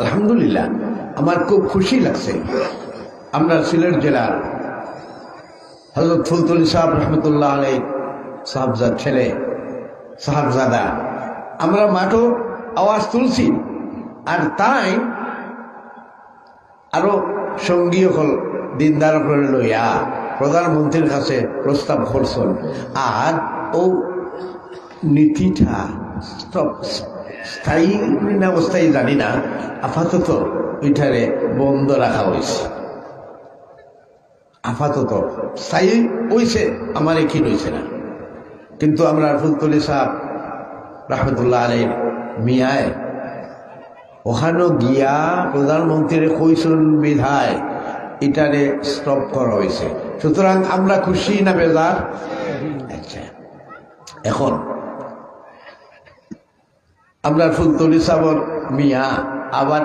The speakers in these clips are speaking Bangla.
আলহামদুলিল্লাহ, আমার খুব খুশি লাগছে। আমরা সিলেট জেলার হজরত ফুলতুল সাহেব রহমতুল্লাহ আলাই সাহাবজাদ ছেলে, সাহাবজাদা, আমরা মাঠও আওয়াজ তুলছি। আর তাই আরও সঙ্গী হল দিনদার করে লইয়া প্রধানমন্ত্রীর কাছে প্রস্তাব করছেন। আর ও নীতিটা স্থায়ী না অস্থায়ী জানি না। আপাতত ওইটারে বন্ধ রাখা হয়েছে আপাতত স্থায়ী হয়েছে আমার কি হয়েছে না। কিন্তু আমরা ফুলতলি সাহ রহমতুল্লাহ আলীর মিয়ায়, ওখানে গিয়া প্রধানমন্ত্রীর কইসন বিধায় এটারে স্টপ করা হয়েছে সুতরাং আমরা খুশি না, বেজার? আচ্ছা। এখন আমরা ফুলতলি সাবর মিয়া আবার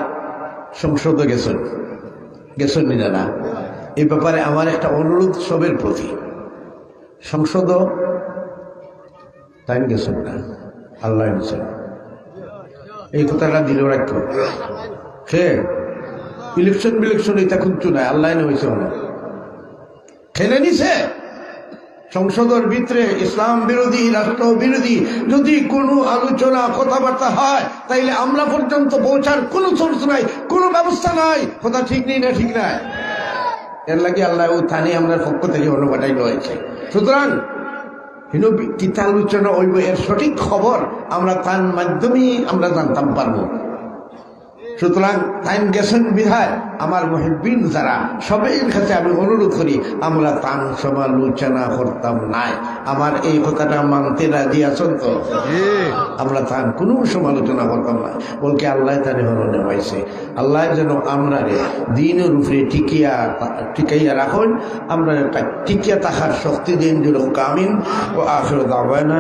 সংসদে গেছেন। গেছেন না এই ব্যাপারে আমার একটা অনুরোধ সবের প্রতি। সংসদ তাই গেছেন না? আল্লাহ গেছেন এই কথাটা দিল রাখো সে ইলেকশন বিলেকশন এটা খুঁজছো না আল্লাহ হয়েছে খেলে নিছে? সংসদের ভিতরে ইসলাম বিরোধী, রাষ্ট্র বিরোধী, যদি কোনো আলোচনা, কথাবার্তা হয়, তাইলে আমরা পর্যন্ত পৌঁছার কোনো সোর্স নাই, কোনো ব্যবস্থা নাই। কথা ঠিক নেই না ঠিক নাই? এর লাগে আল্লাহ ও থানে আমরা পক্ষ থেকে অনুপাঠাই রয়েছে। সুতরাং কিতা আলোচনা হইব এর সঠিক খবর আমরা তার মাধ্যমেই আমরা জানতাম পারব। সুতরাং টাইম গেছেন বিধায় আমার মহিবিন যারা সবাইয়ের কাছে আমি অনুরোধ করি আমরা তান সমালোচনা করতাম নাই। আমার এই কথাটা মানতে রাজি আছেন তো? আমরা তার কোনো সমালোচনা করতাম না। বলকে আল্লাহ তার হরণে হয়েছে। আল্লাহ যেন আমরা রে দিনের উপরে টিকিয়া টিকাইয়া রাখুন আমরা টিকিয়া থাকার শক্তি দিন দিল কামিন ও আখর দাবানা